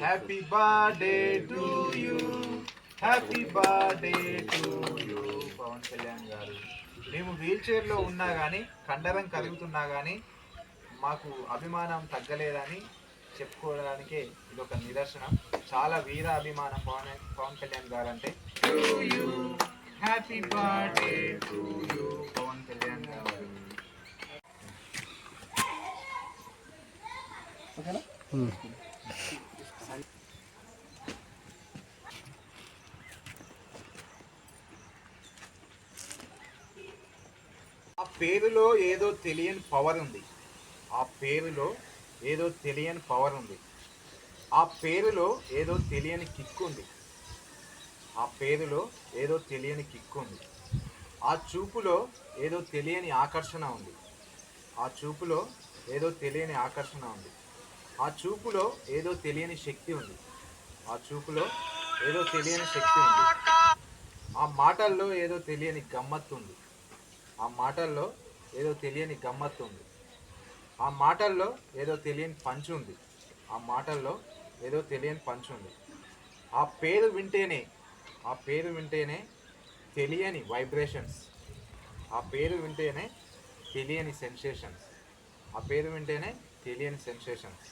Happy birthday to you happy birthday to you Pawan Kalyan garu. మేము wheel చైర్లో ఉన్నా కానీ కండరం కలుగుతున్నా కానీ మాకు అభిమానం తగ్గలేదని చెప్పుకోవడానికే ఇది ఒక నిదర్శనం. చాలా వీర అభిమానం పవన్ పవన్ కళ్యాణ్ గారు అంటే happy birthday to you Pawan Kalyan garu. ఆ పేరులో ఏదో తెలియని పవర్ ఉంది. ఆ పేరులో ఏదో తెలియని పవర్ ఉంది. ఆ పేరులో ఏదో తెలియని కిక్ ఉంది. ఆ పేరులో ఏదో తెలియని కిక్ ఉంది. ఆ చూపులో ఏదో తెలియని ఆకర్షణ ఉంది. ఆ చూపులో ఏదో తెలియని ఆకర్షణ ఉంది. ఆ చూపులో ఏదో తెలియని శక్తి ఉంది. ఆ చూపులో ఏదో తెలియని శక్తి ఉంది. ఆ మాటల్లో ఏదో తెలియని గమ్మత్తు ఉంది. ఆ మాటల్లో ఏదో తెలియని గమ్మత్తు ఉంది. ఆ మాటల్లో ఏదో తెలియని పంచు ఉంది. ఆ మాటల్లో ఏదో తెలియని పంచు ఉంది. ఆ పేరు వింటేనే ఆ పేరు వింటేనే తెలియని వైబ్రేషన్స్. ఆ పేరు వింటేనే తెలియని సెన్సేషన్స్. ఆ పేరు వింటేనే తెలియని సెన్సేషన్స్.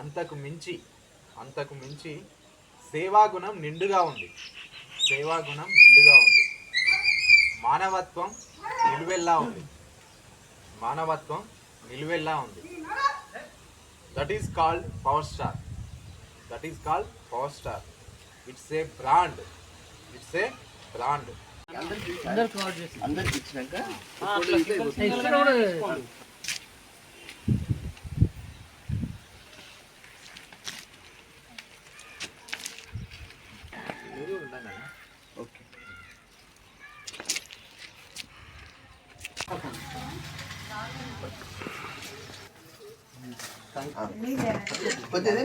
అంతకు మించి అంతకు మించి సేవాగుణం నిండుగా ఉంది. సేవాగుణం నిండుగా ఉంది. మానవత్వం నిలువెల్లా ఉంది. మానవత్వం నిలువెల్లా ఉంది. That is called power star that is called power star it's a brand it's a brand అందరికి ఇచ్చినాక కొద్దిగా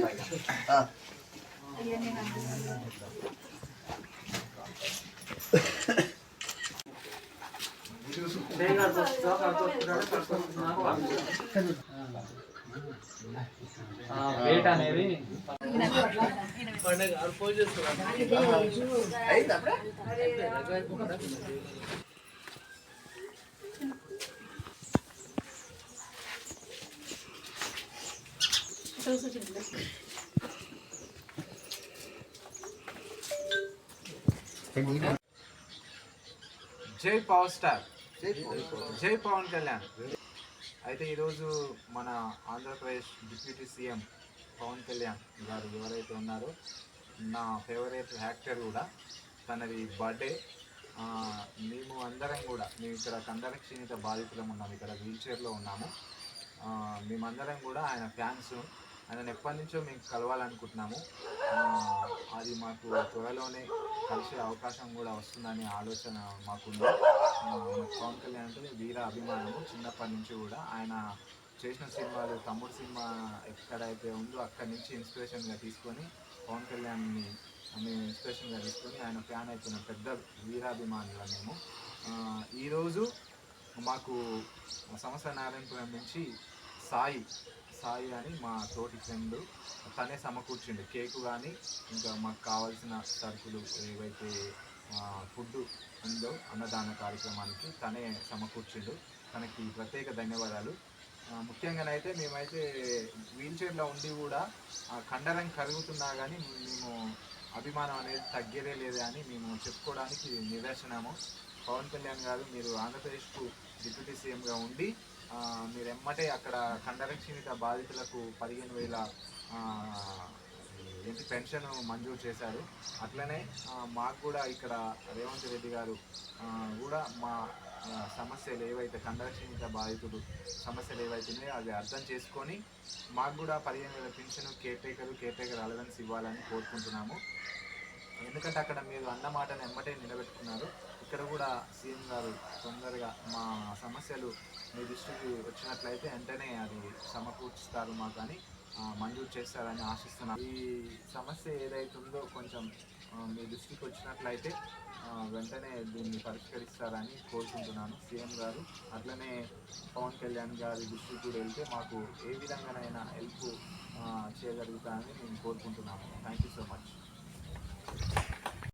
వెయిట్ అనేది అయిందా అప్పుడే? జై పవర్ స్టార్. జై పవన్. జై పవన్ కళ్యాణ్. అయితే ఈరోజు మన ఆంధ్రప్రదేశ్ డిప్యూటీ సీఎం పవన్ కళ్యాణ్ గారు ఎవరైతే ఉన్నారో నా ఫేవరెట్ యాక్టర్ కూడా తనది బర్త్డే. మేము అందరం కూడా మేము ఇక్కడ కందర క్షీణిత బాధితులం ఉన్నాము ఇక్కడ వీల్ చైర్లో ఉన్నాము. మేమందరం కూడా ఆయన ఫ్యాన్స్. ఆయన ఎప్పటి నుంచో మేము కలవాలనుకుంటున్నాము. అది మాకు త్వరలోనే కలిసే అవకాశం కూడా వస్తుందనే ఆలోచన మాకుంది. పవన్ కళ్యాణ్ అంటే వీర అభిమానము. చిన్నప్పటి నుంచి కూడా ఆయన చేసిన సినిమాలు తమ్ముడు సినిమా ఎక్కడైతే ఉందో అక్కడి నుంచి ఇన్స్పిరేషన్గా తీసుకొని పవన్ కళ్యాణ్ని మేము ఇన్స్పిరేషన్గా తీసుకొని ఆయన ఫ్యాన్ అయిపోయిన పెద్ద వీరాభిమానులు మేము. ఈరోజు మాకు సంవత్సర నారాయణపురం నుంచి సాయి సాయి అని మా తోటి ఫ్రెండ్ తనే సమకూర్చిండు. కేకు కానీ ఇంకా మాకు కావాల్సిన సరుకులు ఏవైతే ఫుడ్ ఉందో అన్నదాన కార్యక్రమానికి తనే సమకూర్చిండు. తనకి ప్రత్యేక ధన్యవాదాలు. ముఖ్యంగానైతే మేమైతే వీల్ చైర్లో ఉండి కూడా ఆ కండరం కరుగుతున్నా కానీ మేము అభిమానం అనేది తగ్గేదే లేదే అని మేము చెప్పుకోవడానికి నిదర్శనము. పవన్ కళ్యాణ్ గారు మీరు ఆంధ్రప్రదేశ్కు డిప్యూటీ సీఎంగా ఉండి మీరు ఎమ్మటే అక్కడ కండరక్షీణిత బాధితులకు పదిహేను వేల ఏంటి పెన్షన్ మంజూరు చేశారు. అట్లనే మాకు కూడా ఇక్కడ రేవంత్ రెడ్డి గారు కూడా మా సమస్యలు ఏవైతే కండరక్షీణిత బాధితులు సమస్యలు ఏవైతున్నాయో అవి అర్థం చేసుకొని మాకు కూడా పదిహేను వేల pension caretaker caretaker allowance ఇవ్వాలని కోరుకుంటున్నాము. ఎందుకంటే అక్కడ మీరు అన్న మాటను ఎమ్మటే నిలబెట్టుకున్నారు. ఇక్కడ కూడా సీఎం గారు తొందరగా మా సమస్యలు మీ దృష్టికి వచ్చినట్లయితే వెంటనే అది సమకూర్చుతారు మాకు అని మంజూరు చేస్తారని ఆశిస్తున్నాను ఈ సమస్య ఏదైతుందో కొంచెం మీ దృష్టికి వచ్చినట్లయితే వెంటనే దీన్ని పరిష్కరిస్తారని కోరుకుంటున్నాను. సీఎం గారు అట్లనే పవన్ కళ్యాణ్ గారి దృష్టికి కూడా వెళ్తే మాకు ఏ విధంగానైనా హెల్ప్ చేయగలుగుతారని మేము కోరుకుంటున్నాము థ్యాంక్ యూ సో మచ్.